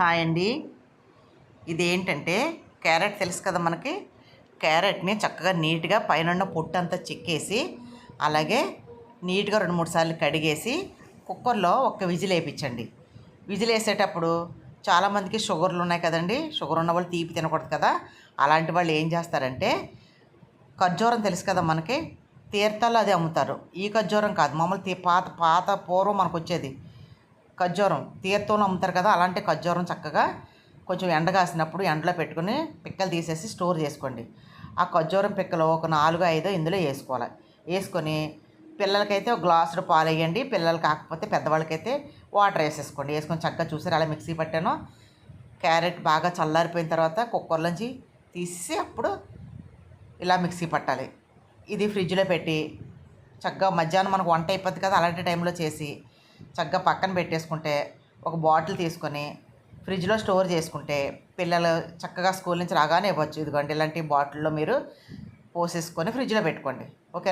Hi అండి ఇది ఏంటంటే క్యారెట్ తెలుసు కదా మనకి? క్యారెట్ని చక్కగా నీట్గా పైన పొట్టు అంతా చెక్కేసి అలాగే నీట్గా రెండు మూడు సార్లు కడిగేసి కుక్కర్లో ఒక్క విజిల్ వేయించండి విజిల్ వేసేటప్పుడు చాలామందికి షుగర్లు ఉన్నాయి కదండి? షుగర్ ఉన్న వాళ్ళు తీపి తినకూడదు కదా? అలాంటి వాళ్ళు ఏం చేస్తారంటే ఖర్జూరం తెలుసు కదా మనకి? తీర్థాలు అది అమ్ముతారు. ఈ ఖర్జూరం కాదు. మామూలు పాత పాత పూర్వం మనకు వచ్చేది. ఖర్జూరం తీర్థంలో అమ్ముతారు కదా అలాంటి ఖర్జూరం చక్కగా కొంచెం ఎండ కాసినప్పుడు ఎండలో పెట్టుకుని పిక్కలు తీసేసి స్టోర్ చేసుకోండి. ఆ ఖర్జూరం పిక్కలు ఒక నాలుగు ఐదు ఇందులో వేసుకోవాలి. వేసుకొని పిల్లలకైతే ఒక గ్లాసుడు పాలు వేయండి పిల్లలు కాకపోతే పెద్దవాళ్ళకైతే వాటర్ వేసేసుకోండి. వేసుకొని చక్కగా చూసారు అలా మిక్సీ పట్టాను. క్యారెట్ బాగా చల్లారిపోయిన తర్వాత కుక్కర్లోంచి తీసి అప్పుడు ఇలా మిక్సీ పట్టాలి. ఇది ఫ్రిడ్జ్లో పెట్టి చక్కగా మధ్యాహ్నం మనకు వంట అయిపోద్ది కదా అలాంటి టైంలో చేసి చక్కగా పక్కన పెట్టేసుకుంటే ఒక బాటిల్ తీసుకొని ఫ్రిడ్జ్లో స్టోర్ చేసుకుంటే పిల్లలు చక్కగా స్కూల్ నుంచి రాగానే ఇవ్వచ్చు. ఇదిగోండి ఇలాంటి బాటిల్లో మీరు పోసేసుకొని ఫ్రిడ్జ్లో పెట్టుకోండి. ఓకే